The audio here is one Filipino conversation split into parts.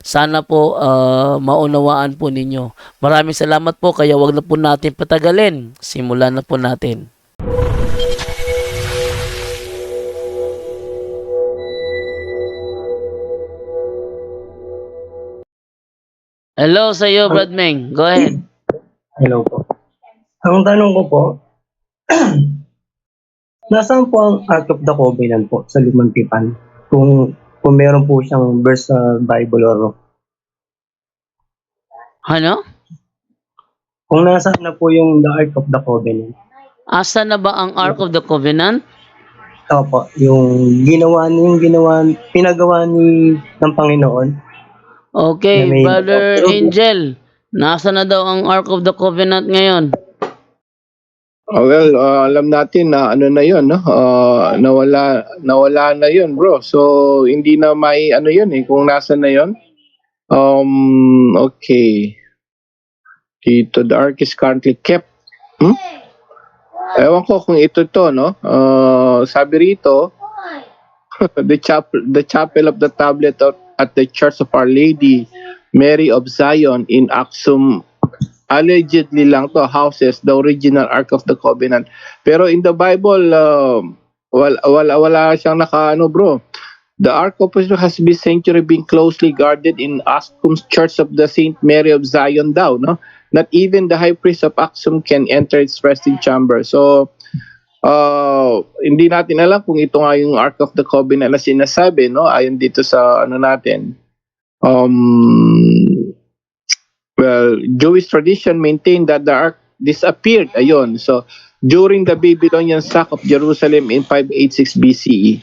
Sana po ah, maunawaan po ninyo. Maraming salamat po kaya wag na po natin patagalin. Simulan na po natin. Hello sa iyo, Brad Meng. Go ahead. Hello po. Ang tanong ko po, nasaan po ang Ark of the Covenant po sa limang tipan? Kung, kung meron po siyang verse sa Bible or Ano? kung nasaan na po yung the Ark of the Covenant. Asa na ba ang Ark of the Covenant? Opo, yung ginawa yung ginawa, pinagawa ni ng Panginoon. Okay, Brother Angel. Nasa na daw ang Ark of the Covenant ngayon? Ah, well, ah, alam natin na ano na 'yon, no? Ah, nawala nawala na 'yon, bro. So hindi na may ano 'yon eh kung nasa na 'yon. Um okay. Dito the ark is currently kept. Hmm? Ewan ko kung ito to, no? Ah, sabi rito the chapel the chapel of the tablet at the Church of Our Lady Mary of Zion in Aksum allegedly lang to houses the original Ark of the Covenant. Pero in the Bible, um, wala, wala, wala siyang naka, ano bro. The Ark of the has been century been closely guarded in Ascom's Church of the Saint Mary of Zion daw, no? Not even the high priest of Axum can enter its resting chamber. So, uh, hindi natin alam kung ito nga yung Ark of the Covenant na sinasabi, no? Ayon dito sa ano natin. Um, well, Jewish tradition maintained that the ark disappeared. Ayun. So, during the Babylonian sack of Jerusalem in 586 BCE,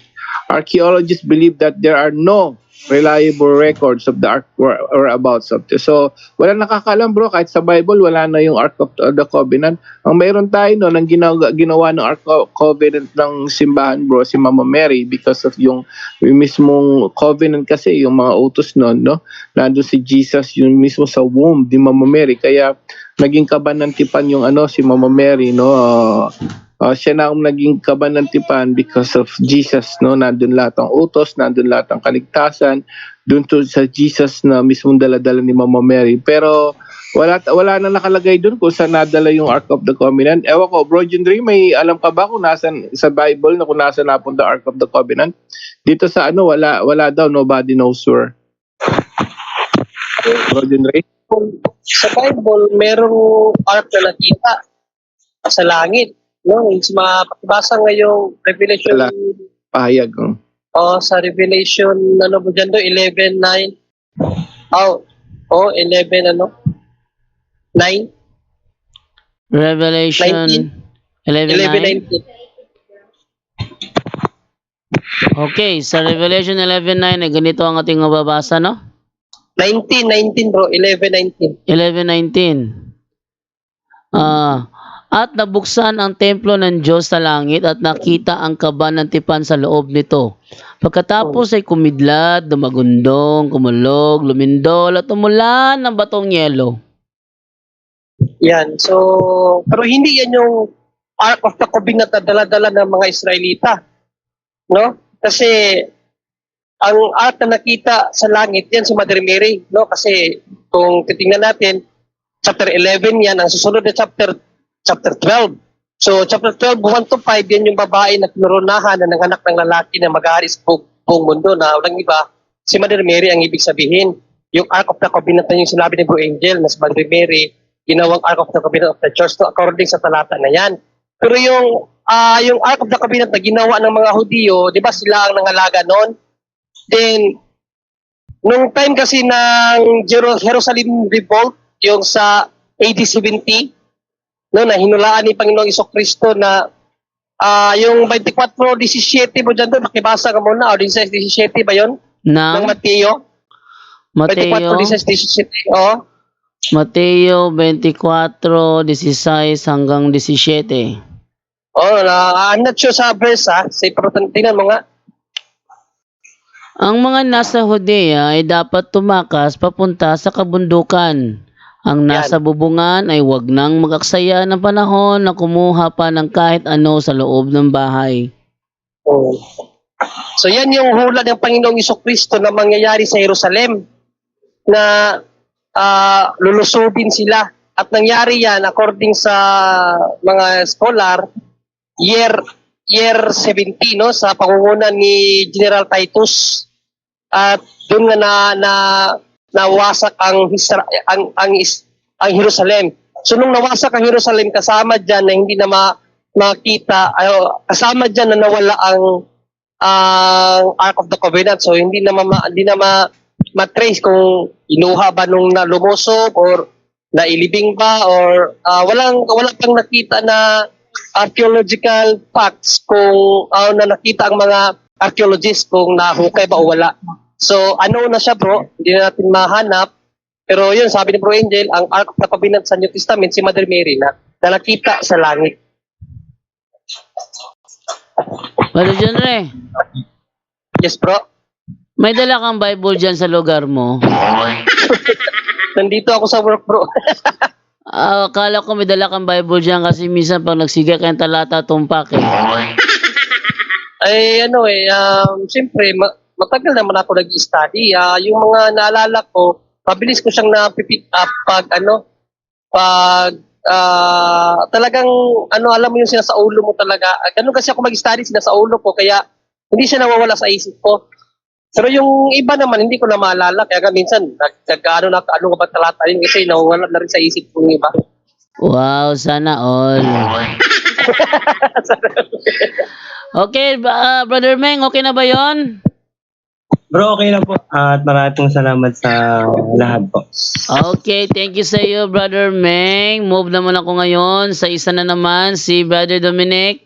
archaeologists believe that there are no reliable records of the ark or, or abouts of this. So, wala nakakalam bro, kahit sa Bible, wala na yung Ark of the Covenant. Ang mayroon tayo no, ng ginawa, ginawa ng Ark of Covenant ng simbahan bro, si Mama Mary because of yung, yung mismong covenant kasi, yung mga utos nun, no? nandun si Jesus yung mismo sa womb ni Mama Mary kaya naging kabanantipan yung ano si Mama Mary no Ah, ah, siya na ang naging kabanantipan because of Jesus no nandun lahat ng utos nandun lahat ng kaligtasan dun to sa Jesus na mismong daladala ni Mama Mary pero wala wala na nakalagay dun kung saan nadala yung Ark of the Covenant. Ewan ko, Bro Jindri, may alam ka ba kung nasan sa Bible na kung nasan napunta Ark of the Covenant? Dito sa ano, wala wala daw, nobody knows where. Bro Jindri? sa Bible, merong ark na nakita sa langit. No? Yung sa mga pakibasa ngayong Revelation, Wala. Pahayag. oh. oh, sa Revelation, ano ba dyan do, 11, 9. Oh, oh, 11, ano? 9? Revelation 11.9. 11, 19. Okay, sa Revelation 11.9, eh, ganito ang ating mababasa, no? 19, 19 bro, 11, 19. 11.19. Ah, at nabuksan ang templo ng Diyos sa langit at nakita ang kaba ng tipan sa loob nito. Pagkatapos ay kumidlat, dumagundong, kumulog, lumindol at umulan ng batong yelo. Yan, so, pero hindi yan yung Ark of the Covenant na dala-dala ng mga Israelita. No? Kasi, ang ark na nakita sa langit, yan si Mother Mary. No? Kasi, kung titingnan natin, chapter 11 yan, ang susunod na chapter, chapter 12. So, chapter 12, 1 to 5, yan yung babae na kinurunahan na nanganak ng lalaki na mag-aaari sa buong, buong mundo na walang iba, si Mother Mary ang ibig sabihin. Yung Ark of the Covenant na yung sinabi ni Bro Angel na si Mother Mary, ginawang Ark of the Covenant of the Church to according sa talata na yan. Pero yung ah yung Ark of the Covenant na ginawa ng mga Hudiyo, 'di ba sila ang nangalaga noon? Then nung time kasi ng Jerusalem revolt, yung sa AD 70, no, na hinulaan ni Panginoong Isokristo na ah yung 24:17 mo dyan doon, makibasa ka muna, o 16:17 ba yun? Ng Ng Mateo? Mateo, 24:16, oo. Mateo 24, 16 hanggang 17. Oh, na I'm not sure sa verse ha. Sa tingnan mo nga. Ang mga nasa Hodea ay dapat tumakas papunta sa kabundukan. Ang nasa bubungan ay wag nang magaksaya ng panahon na kumuha pa ng kahit ano sa loob ng bahay. Oh. So yan yung hula ng Panginoong Isokristo na mangyayari sa Jerusalem na ah, lulusubin sila. At nangyari yan according sa mga scholar year year 70 no sa pangunguna ni General Titus at doon nga na, na nawasak ang Isra- ang ang, is- ang Jerusalem. So nung nawasak ang Jerusalem kasama diyan na hindi na ma, makita ayo kasama diyan na nawala ang ang Ark of the Covenant. So hindi na ma, hindi na ma, matrace kung inuha ba nung na lumusob or nailibing ba or ah, walang wala pang nakita na archaeological facts kung ah, na nakita ang mga archaeologists kung nahukay ba o wala. So ano na siya bro, hindi na natin mahanap. Pero yun, sabi ni Bro Angel, ang Ark of the Covenant sa New Testament, si Mother Mary na, na nakita sa langit. Brother Jonre, Yes bro, may dala kang Bible dyan sa lugar mo. nandito ako sa work bro. Ah, akala ko may dala kang Bible dyan kasi minsan pag nagsiga kayong talata tumpak eh. ay ano eh, um, siyempre, ma- matagal naman ako nag-study. Ah, yung mga naalala ko, mabilis ko siyang napipick up pag ano, pag ah, talagang ano, alam mo yung sinasa ulo mo talaga. Ah, Ganun kasi ako mag-study, sinasa ulo ko, kaya hindi siya nawawala sa isip ko. Pero yung iba naman, hindi ko na maalala. Kaya nga minsan, nag, nag ano na, ano ka ba talata yun kasi nawawala na rin sa isip ko yung iba. Wow, sana all. okay, ah, Brother Meng, okay na ba yon? Bro, okay na po. At maraming salamat sa lahat po. Okay, thank you sa iyo, Brother Meng. Move naman ako ngayon sa isa na naman, si Brother Dominic.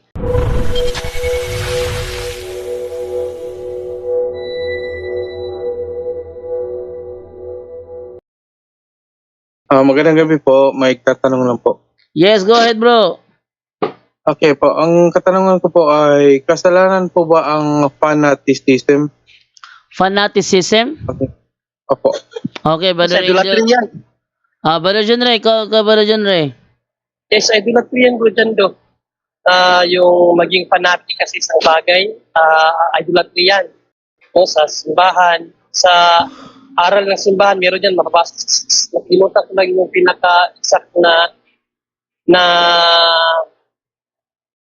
Ah, magandang gabi po. May tatanong lang po. Yes, go ahead, bro. Okay po. Ang katanungan ko po ay kasalanan po ba ang fanaticism? Fanaticism? Okay. Opo. Okay, Sa Brother idolatry Angel. yan. Ah, Brother John Ray, ikaw, ikaw, Brother John Ray. Yes, idolatry yan bro dyan do. Ah, yung maging fanatic kasi isang bagay, ah idolatry yan. No, sa simbahan, sa aral ng simbahan, meron dyan, mababasa. Nakalimutan ko lang yung pinaka-exact na na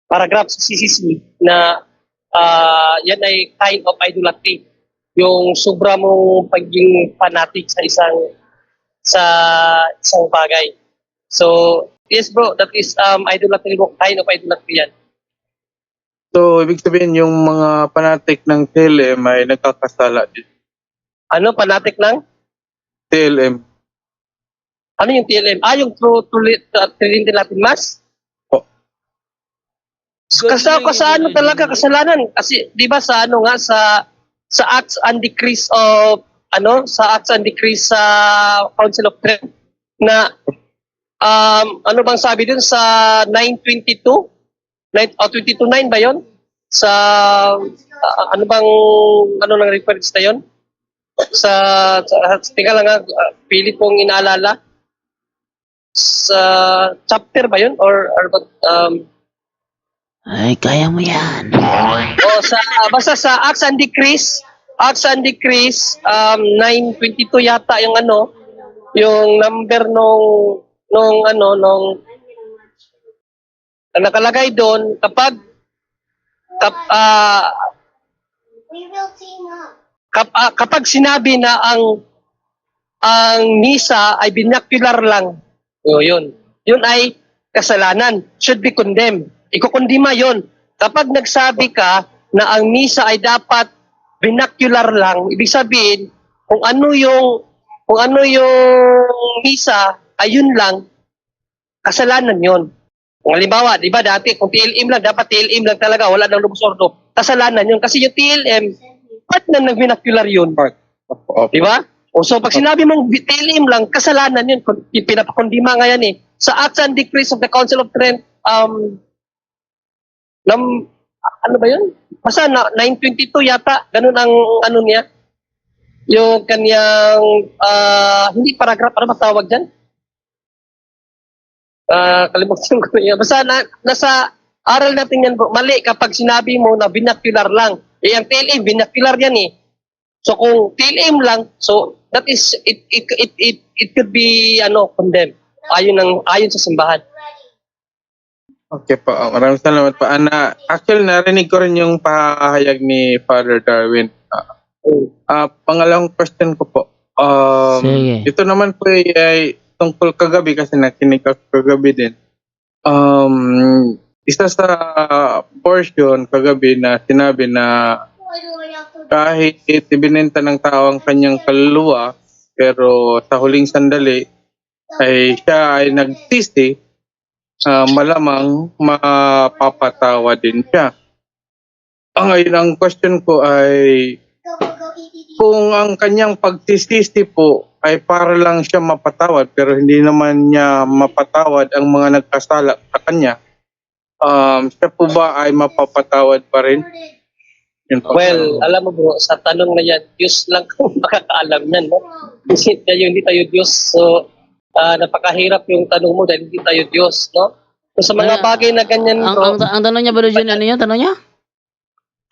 paragraph sa CCC na ah, yan ay kind of idolatry. Yung sobra mong pagiging fanatic sa isang sa isang bagay. So, yes bro, that is um idolatry mo, kind of idolatry yan. So, ibig sabihin yung mga fanatic ng TLM ay nagkakasala din. Ano, fanatic lang? TLM. Ano yung TLM? Ah, yung True Trinity Latin Mass? Kasi sa ano talaga kasalanan kasi 'di ba sa ano nga sa sa Acts and Decrees of ano sa Acts and Decrees sa Council of Trent na um ano bang sabi dun sa 922 9 oh, 22.9 ba yon sa ah, ano bang ano nang reference na yon sa, sa tingnan lang nga uh, pili kong inaalala. Sa chapter ba yon or, or um Ay, kaya mo yan. o sa basta sa Acts and Decrees Acts and Decrees um 922 yata yung ano yung number nung nung ano nung ang nakalagay doon kapag kap, ah, We will team up. kap, ah, kapag sinabi na ang ang misa ay binocular lang o yun yun ay kasalanan should be condemned ikukondima yon kapag nagsabi ka na ang misa ay dapat binocular lang ibig sabihin kung ano yung kung ano yung misa ay yun lang kasalanan yon Kung halimbawa, di ba dati, kung TLM lang, dapat TLM lang talaga, wala nang lubos ordo. Kasalanan yun. Kasi yung TLM, ba't na nag-binocular yun? Di ba? O so pag sinabi mong TLM lang, kasalanan yun. Pinapakondima nga yan eh. Sa Acts and Decrees of the Council of Trent, um, nam, ano ba yun? Basta na, 922 yata, ganun ang ano niya. Yung kanyang, ah, hindi paragraph, ano matawag dyan? Ah, kalimutan ko yun. Basta na, nasa aral natin yan bro, mali kapag sinabi mo na binocular lang. Eh, ang TLM, binocular yan eh. So kung TLM lang, so that is it it it it, it could be ano condemned ayon ng ayon sa simbahan. Okay po, ah, maraming salamat po. Ana, actually, narinig ko rin yung pahayag ni Father Darwin. Ah, ah, pangalawang question ko po. Um, Sige. ito naman po ay, ay tungkol kagabi kasi nakinig ako kagabi din. Um, isa sa portion kagabi na sinabi na kahit ibinenta ng tao ang kanyang kaluluwa, pero sa huling sandali ay siya ay nagsisi, ah, malamang mapapatawa din siya. Ang ngayon, ang question ko ay kung ang kanyang pagsisisi po ay para lang siya mapatawad pero hindi naman niya mapatawad ang mga nagkasala sa kanya, um, siya po ba ay mapapatawad pa rin? Well, alam mo bro, sa tanong na yan, Diyos lang kung makakaalam yan. No? Kasi tayo, hindi tayo Diyos. So, ah, napakahirap yung tanong mo dahil hindi tayo Diyos. No? So, sa mga bagay na ganyan Ang, bro, ang, ang tanong niya, Brother Jun, ano yun? Tanong niya?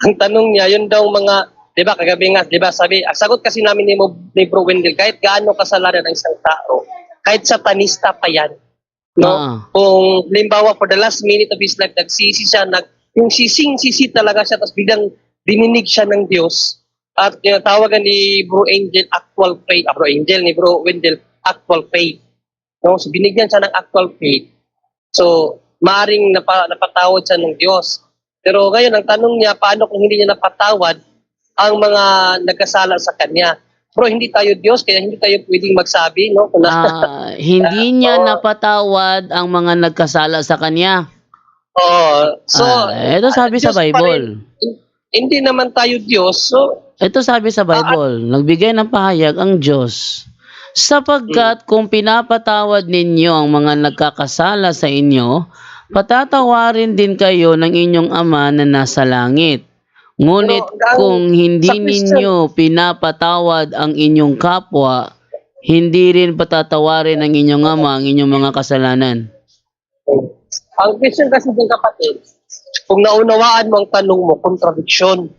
ang tanong niya, yun daw mga, di ba, kagabi nga, di ba, sabi, ang sagot kasi namin ni, Mo, ni Bro Wendell, kahit gaano kasalanan ng isang tao, kahit satanista pa yan, no? Ah. Kung, limbawa, for the last minute of his life, nagsisi siya, nag, yung sising-sisi talaga siya, tapos biglang dininig siya ng Diyos, at tinatawagan ni Bro Angel actual faith, ah, Bro Angel, ni Bro Wendell, actual faith. No? So, binigyan siya ng actual faith. So, maaring napa, napatawad siya ng Diyos. Pero ngayon, ang tanong niya, paano kung hindi niya napatawad ang mga nagkasala sa kanya? Bro, hindi tayo Diyos, kaya hindi tayo pwedeng magsabi, no? Kung na, Ah, hindi niya napatawad ang mga nagkasala sa kanya. Oo. so, Ah, ito sabi sa Bible. rin. hindi naman tayo Diyos, so, Ito sabi sa Bible, nagbigay ng pahayag ang Diyos. Sapagkat kung pinapatawad ninyo ang mga nagkakasala sa inyo, patatawarin din kayo ng inyong ama na nasa langit. Ngunit Pero, kung hindi ninyo pinapatawad ang inyong kapwa, hindi rin patatawarin ng inyong ama ang inyong mga kasalanan. ang question kasi din kapatid, kung naunawaan mo ang tanong mo, contradiction.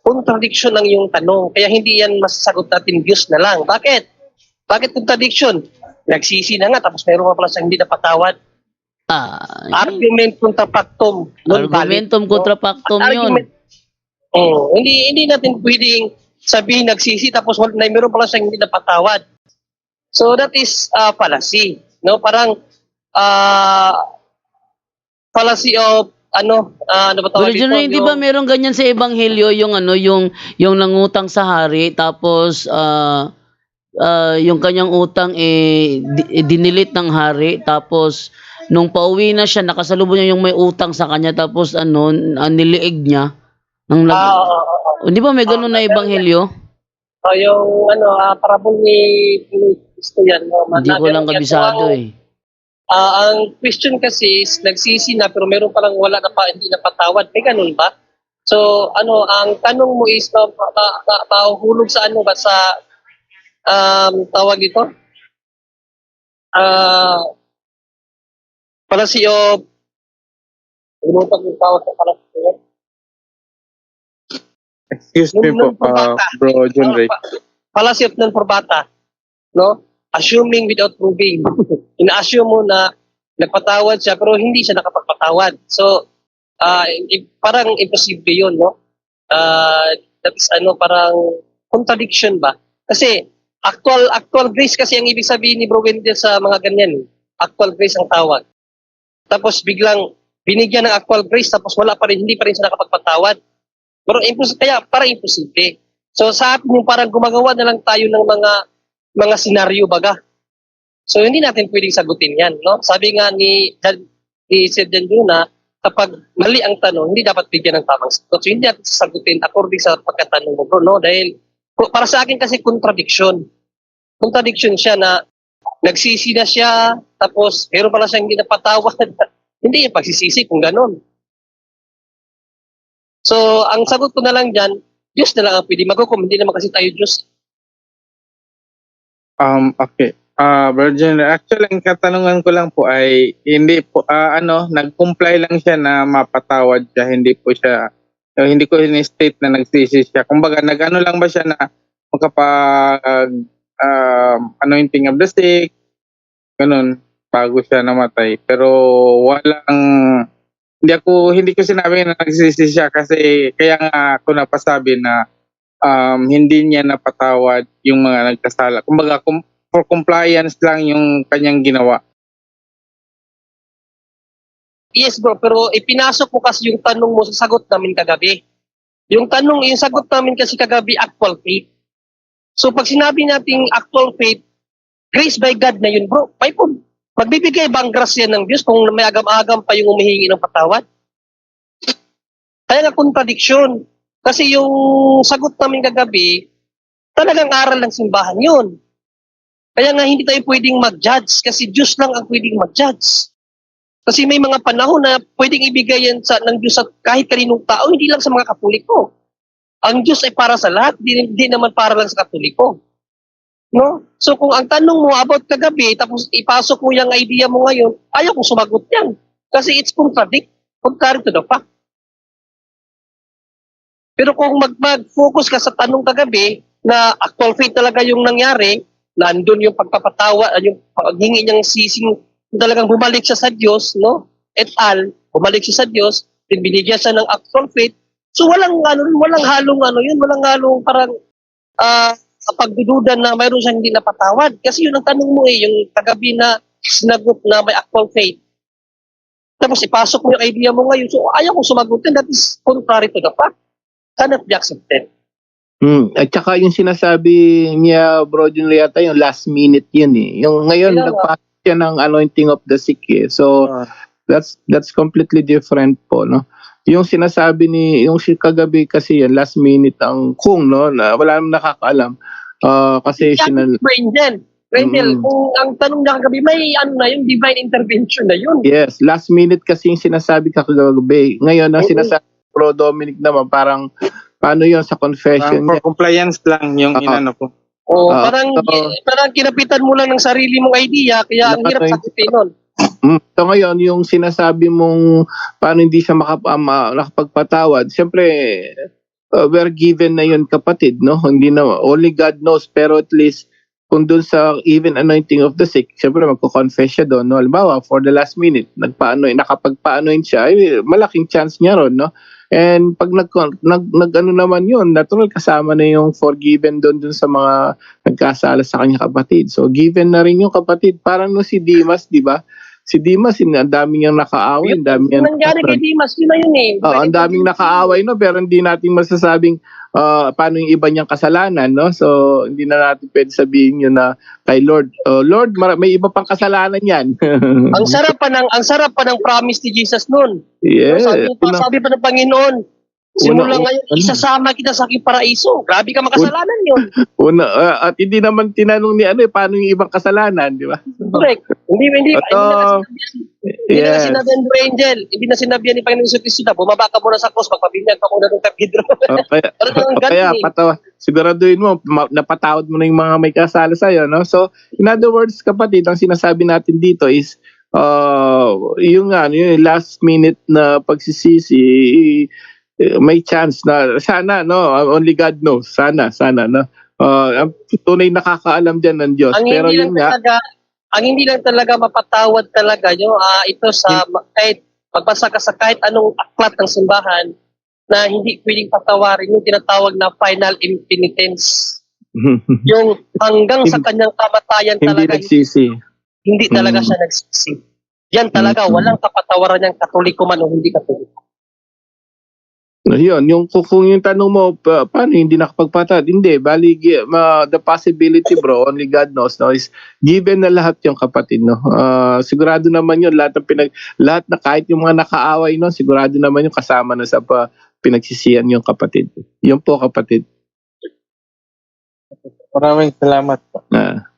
Contradiction ang iyong tanong. Kaya hindi yan masasagot natin Diyos na lang. Bakit? Bakit contradiction? Nagsisi na nga, tapos meron pa pala siyang hindi napatawad. Ah, Argument contra factum. argumentum contra factum yun. Oh, hindi hindi natin pwedeng sabihin nagsisi tapos wala na meron pala siyang hindi napatawad. So that is uh, fallacy, no? Parang uh, fallacy of ano, uh, ano ba tawag hindi Yung- ba meron ganyan sa ebanghelyo yung ano yung yung nangutang sa hari tapos ah ah, yung kanyang utang eh di- eh, dinilit ng hari tapos nung pauwi na siya nakasalubong niya yung may utang sa kanya tapos ano ah, niliig niya Ah, oo, oo, oo. Hindi ba may ganun na ebanghelyo? Oh, yung ano, uh, parabol ni Cristo yan. No? Hindi ko lang kabisado eh. Ah, ang question kasi is nagsisi na pero meron palang wala na pa hindi napatawad. May ganun ba? So, ano, ang tanong mo is ma, ma, ma, ma- mahuhulog sa ano ba sa um, tawag ito? Ah, fallacy of Limutan yung tawag sa eh. Excuse me po, ah, bata. bro John Ray. Pa- Fallacy of non probata. No? Assuming without proving. Ina-assume mo na nagpatawad siya pero hindi siya nakapagpatawad. So, ah, i- parang imposible yun, no? Ah, that is ano, parang contradiction ba? Kasi actual actual grace kasi ang ibig sabihin ni Bro Wendell sa mga ganyan. Actual grace ang tawag. Tapos biglang binigyan ng actual grace tapos wala pa rin, hindi pa rin siya nakapagpatawad. Pero impos kaya parang imposible. So sa atin yung parang gumagawa na lang tayo ng mga mga senaryo baga. So hindi natin pwedeng sagutin 'yan, no? Sabi nga ni ni Sir Jan Luna, kapag mali ang tanong, hindi dapat bigyan ng tamang sagot. So, hindi natin sasagutin according sa pagkatanong mo, bro, no? Dahil, para sa akin kasi contradiction. Contradiction siya na nagsisi na siya, tapos meron pala siyang hindi napatawad. hindi yung pagsisisi kung ganon. So, ang sagot ko na lang dyan, Diyos na lang ang pwede maghukom, hindi naman kasi tayo Diyos. Um, okay. Ah, Virgin, actually, ang katanungan ko lang po ay, hindi po, ah, ano, nag-comply lang siya na mapatawad siya, hindi po siya, eh, hindi ko in-state na nagsisi siya. Kumbaga, nag-ano lang ba siya na makapag, um, anointing of the sick, ganun, bago siya namatay. Pero, walang, hindi ako, hindi ko sinabi na nagsisi siya kasi, kaya nga ako napasabi na, um, hindi niya napatawad yung mga nagkasala. Kumbaga, kum- for compliance lang yung kanyang ginawa. Yes bro, pero ipinasok ko kasi yung tanong mo sa sagot namin kagabi. Yung tanong, yung sagot namin kasi kagabi, actual faith. So pag sinabi nating actual faith, grace by God na yun bro. May po, magbibigay ba ang grasya ng Diyos kung may agam-agam pa yung humihingi ng patawad? Kaya nga contradiction. Kasi yung sagot namin kagabi, talagang aral ng simbahan yun. Kaya nga hindi tayo pwedeng mag-judge kasi Diyos lang ang pwedeng mag-judge. Kasi may mga panahon na pwedeng ibigay yan sa, ng Diyos sa kahit kaninong tao, hindi lang sa mga katoliko. Ang Diyos ay para sa lahat, hindi, naman para lang sa katoliko. No? So kung ang tanong mo about kagabi, tapos ipasok mo yung idea mo ngayon, ayaw kong sumagot yan. Kasi it's contradict, contrary to the fact. Pero kung mag- mag-focus ka sa tanong kagabi, na actual faith talaga yung nangyari, nandun yung pagpapatawa, yung paghingi niyang sising, talagang bumalik siya sa Diyos, no? Et al, bumalik siya sa Diyos, binigyan siya ng actual faith. So walang ano, walang halong ano yun, walang halong parang ah pagdududa na mayroon siyang hindi napatawad. Kasi yun ang tanong mo eh, yung kagabi na sinagot na may actual faith. Tapos ipasok mo yung idea mo ngayon. So ayaw kong sumagutin, that is contrary to the fact. Cannot be accepted. Hmm. At saka yung sinasabi niya, Bro Jun yata, yung last minute yun eh. Yung ngayon, nagpasok siya ng anointing of the sick eh. So, that's that's completely different po, no? Yung sinasabi ni, yung si kagabi kasi yan, last minute ang kung, no? Na, wala namang nakakaalam. Ah, kasi Yan, sinal, Brandon. Brandon, Mm. kung ang tanong niya kagabi, may ano na yung divine intervention na yun. Yes, last minute kasi yung sinasabi ka kagabi. Ngayon, ang Oo. sinasabi Bro Dominic naman, parang, paano yon sa confession Ah, for niya? compliance lang yung Oo. inano ko. O Ah, parang oo. parang kinapitan mo lang ng sarili mong idea kaya ang hirap ay- sagutin nun. Mm. So ngayon, yung sinasabi mong paano hindi siya makap ah, ma- nakapagpatawad, siyempre, uh, we're given na yun kapatid, no? Hindi na, only God knows, pero at least, kung dun sa even anointing of the sick, siyempre magko-confess siya doon, no? Halimbawa, for the last minute, nagpaano, nakapagpaanoin siya, eh, malaking chance niya ron, no? And pag nag, nag, nag ano naman yun, natural kasama na yung forgiven doon dun sa mga nagkasala sa kanya kapatid. So given na rin yung kapatid. Parang no si Dimas, di ba? Si Dimas, ang dami niyang nakaaway, ang dami Yung niyang nangyari kay Dimas, yun na yun eh. Ang daming nakaaway no pero hindi natin masasabing ah, paano yung iba niyang kasalanan no? So hindi na natin pwede sabihin yun na kay Lord. Oh, Lord may iba pang kasalanan yan. Ang sarap pa ng ang sarap pa ng promise ni Jesus noon. yeah sabi, pa, sabi pa ng Panginoon, simula Una- ngayon, una- isasama kita sa aking paraiso. Grabe ka makasalanan yun. una, ah, at hindi naman tinanong ni ano eh paano yung ibang kasalanan di ba Correct. Hindi, hindi, hindi Ito, na hindi na yes sinabihan ni Angel, hindi na sinabihan ni Panginoon Cristo na bumaba ka muna sa cross, magpabinyag ka muna ng Pedro. Oh, kaya, o kaya eh. patawa, siguraduhin mo napatawad mo na yung mga may kasala sa'yo no so in other words kapatid ang sinasabi natin dito is uh, yung ano yung last minute na pagsisisi may chance na sana no only God knows sana sana no uh, ang tunay nakakaalam diyan ng Diyos ang pero yun nga talaga, ang hindi lang talaga mapatawad talaga yung ah, ito sa kahit magbasa ka sa kahit anong aklat ng simbahan na hindi pwedeng patawarin yung tinatawag na final impenitence. Yung hanggang sa kanyang kamatayan hindi talaga nagsisi hindi talaga Mm. siya nagsisi. Yan talaga, Mm. walang kapatawaran niyang katoliko man o hindi katoliko. No, yun, yung kung, yung tanong mo, pa, paano hindi nakapagpatad? Hindi, bali, ma, the possibility bro, only God knows, no, is given na lahat yung kapatid, no. Ah, sigurado naman yun, lahat ng pinag, lahat na kahit yung mga nakaaway, no, sigurado naman yung kasama na sa pa, pinagsisiyan yung kapatid. Yun po kapatid. Maraming salamat po. Ah,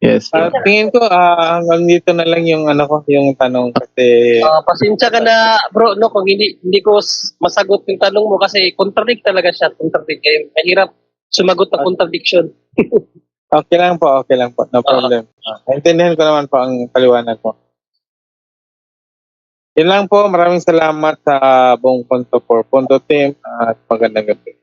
yes. Ah, tingin ko ah, hanggang dito na lang yung ano ko, yung tanong kasi Ah, pasensya ka na bro no kung hindi hindi ko s- masagot yung tanong mo kasi contradict talaga siya, contradict kayo. Mahirap sumagot ng contradiction. okay lang po, okay lang po. No problem. Ah, naintindihan ko naman po ang paliwanag mo. Yun lang po, maraming salamat sa buong Punto for Punto team at magandang gabi.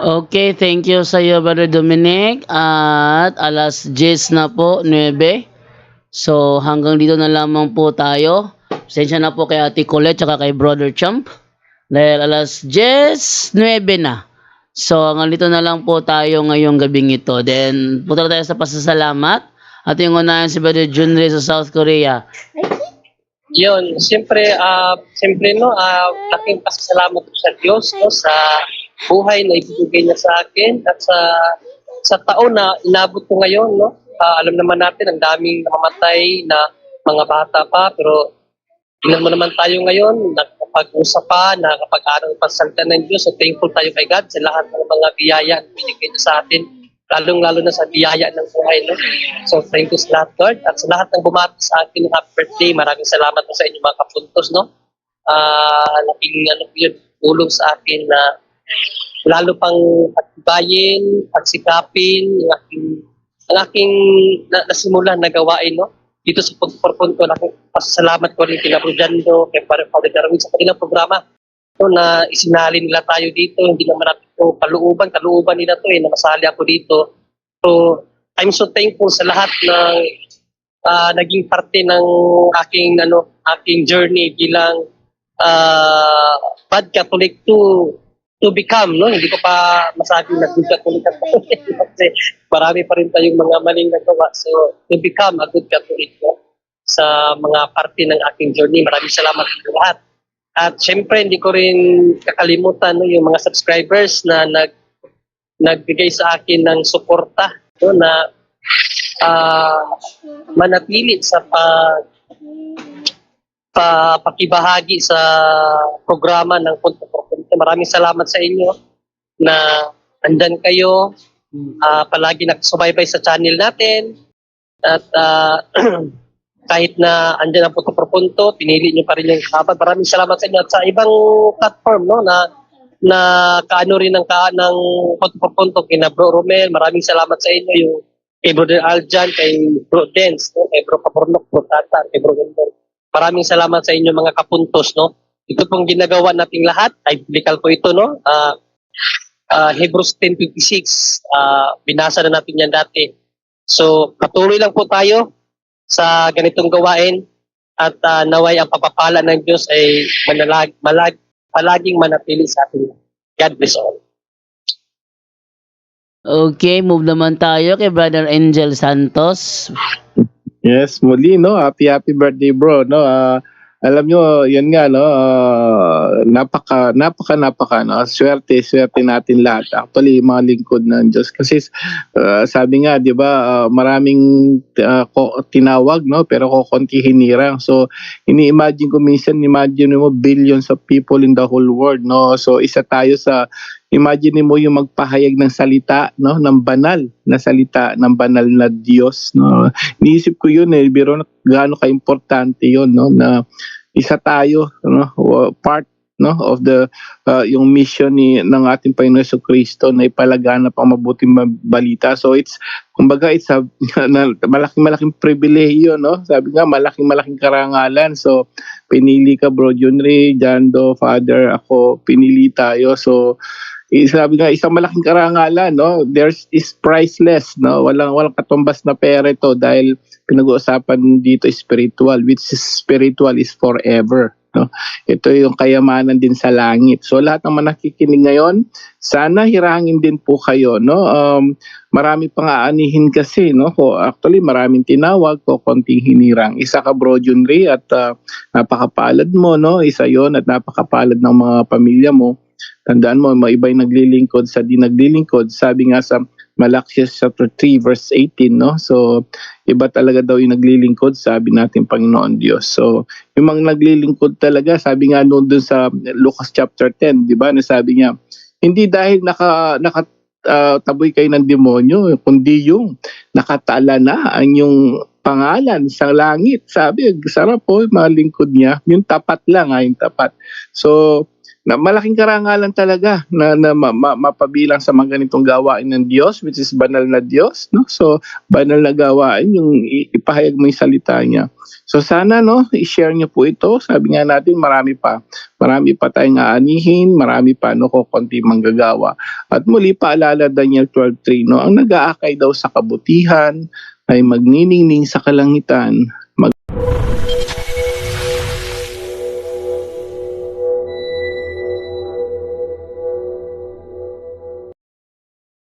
Okay, thank you sa iyo, Brother Dominic. At alas 10 na po, 9. So, hanggang dito na lamang po tayo. Pasensya na po kay Ate Colette at kay Brother Champ. Dahil alas 10, 9 na. So, hanggang dito na lang po tayo ngayong gabing ito. Then, punta tayo sa pasasalamat. At yung unahin si Brother Junri sa South Korea. Yun, siyempre, ah siyempre no, ah laking pasasalamat ko sa Diyos no, sa buhay na ibibigay niya sa akin at sa sa taon na inabot ko ngayon, no. Ah, alam naman natin ang daming namamatay na mga bata pa pero tingnan mo naman tayo ngayon, nakapag-usap pa, nakapag-aral pa sa salita ng Diyos. So thankful tayo kay God sa lahat ng mga biyaya na binigay niya sa atin, lalong-lalo na sa biyaya ng buhay. No? So thank you sa lahat, Lord. At sa lahat ng bumati sa akin ng happy birthday, maraming salamat po sa inyo mga kapuntos. No? Ah, laking ano yun, tulong sa akin na lalo pang pagbayin, pagsikapin, ang aking, ang aking na, nasimulan na gawain, no? Dito sa pagporpunto, laking pasasalamat ko rin kina Bro Jando, kay Father Father Darwin sa kanilang programa no, na isinali nila tayo dito, hindi naman natin ito kaluuban, kaluuban nila to eh, na masali ako dito. So, I'm so thankful sa lahat ng ah, naging parte ng aking ano aking journey bilang uh, bad Catholic to to become no hindi ko pa masabing na good Catholic ako kasi marami pa rin tayong mga maling nagawa so to become a good Catholic no? sa mga parte ng aking journey maraming salamat sa lahat at syempre hindi ko rin kakalimutan no yung mga subscribers na nag nagbigay sa akin ng suporta no na ah, manatili sa pag pa, pakibahagi sa programa ng Punto. Maraming salamat sa inyo na andan kayo, ah, palagi nakasubaybay sa channel natin. At ah, kahit na andyan ang Punto por Punto, pinili nyo pa rin yung kapat. Maraming salamat sa inyo. At sa ibang platform no, na na kaano rin ng, ka, ng Punto por Punto, kina Bro Romel, maraming salamat sa inyo. Yung kay Brother Aljan, kay Bro Dens, no? kay Bro Kapornok, Bro Tata, kay Bro Gendon. Maraming salamat sa inyo mga kapuntos, no? Ito pong ginagawa nating lahat, ay biblical po ito, no? Ah ah, Hebrews 10.56, ah binasa na natin yan dati. So, patuloy lang po tayo sa ganitong gawain at ah, naway ang papapala ng Diyos ay manalag, malag, palaging manatili sa atin. God bless all. Okay, move naman tayo kay Brother Angel Santos. Yes, muli no. Happy happy birthday bro, no. Ah, alam nyo, yun nga no, ah, napaka napaka napaka no. Swerte, swerte natin lahat. Actually, mga lingkod ng Diyos kasi ah, sabi nga, 'di ba, ah, maraming ko- tinawag no, pero kokonti hinirang. So, ini-imagine ko minsan, imagine mo billions of people in the whole world, no. So, isa tayo sa imagine mo yung magpahayag ng salita no ng banal na salita ng banal na Diyos no Iniisip ko yun eh, biro gaano ka-importante yun, no, na isa tayo, no, part, no, of the, uh, yung mission ni, ng ating Panginoon Yeso Kristo na ipalaganap ang mabuting ma- balita. So it's, kumbaga, it's a, malaking malaking pribilehiyo, no, sabi nga, malaking malaking karangalan. So, pinili ka, bro, Junri, Jando, Father, ako, pinili tayo. So, sabi nga isang malaking karangalan no there's is priceless no walang walang katumbas na pera ito dahil pinag-uusapan dito spiritual which is spiritual is forever no? Ito yung kayamanan din sa langit. So lahat ng nakikinig ngayon, sana hirangin din po kayo, no? Um, marami pang aanihin kasi, no? Ko actually maraming tinawag ko konting hinirang. Isa ka Bro Junri at ah, napakapalad mo, no? Isa 'yon at napakapalad ng mga pamilya mo. Tandaan mo, mga iba'y naglilingkod sa di naglilingkod. Sabi nga sa Malachias chapter 3 verse 18, no? So, iba talaga daw yung naglilingkod, sabi natin Panginoon Diyos. So, yung mga naglilingkod talaga, sabi nga noon dun sa Lucas chapter 10, di ba? Na sabi niya, hindi dahil naka, naka ah, taboy kayo ng demonyo, kundi yung nakatala na ang yung pangalan sa langit. Sabi, sarap po yung mga lingkod niya. Yung tapat lang, ha, yung tapat. So, na malaking karangalan talaga na, na ma, ma- mapabilang sa mga ganitong gawain ng Diyos, which is banal na Diyos. No? So, banal na gawain, yung ipahayag mo yung salita niya. So, sana, no, i-share niyo po ito. Sabi nga natin, marami pa. Marami pa tayong aanihin, marami pa, no, ko konti manggagawa. At muli, paalala Daniel 12.3, no, ang nag-aakay daw sa kabutihan, ay magniningning sa kalangitan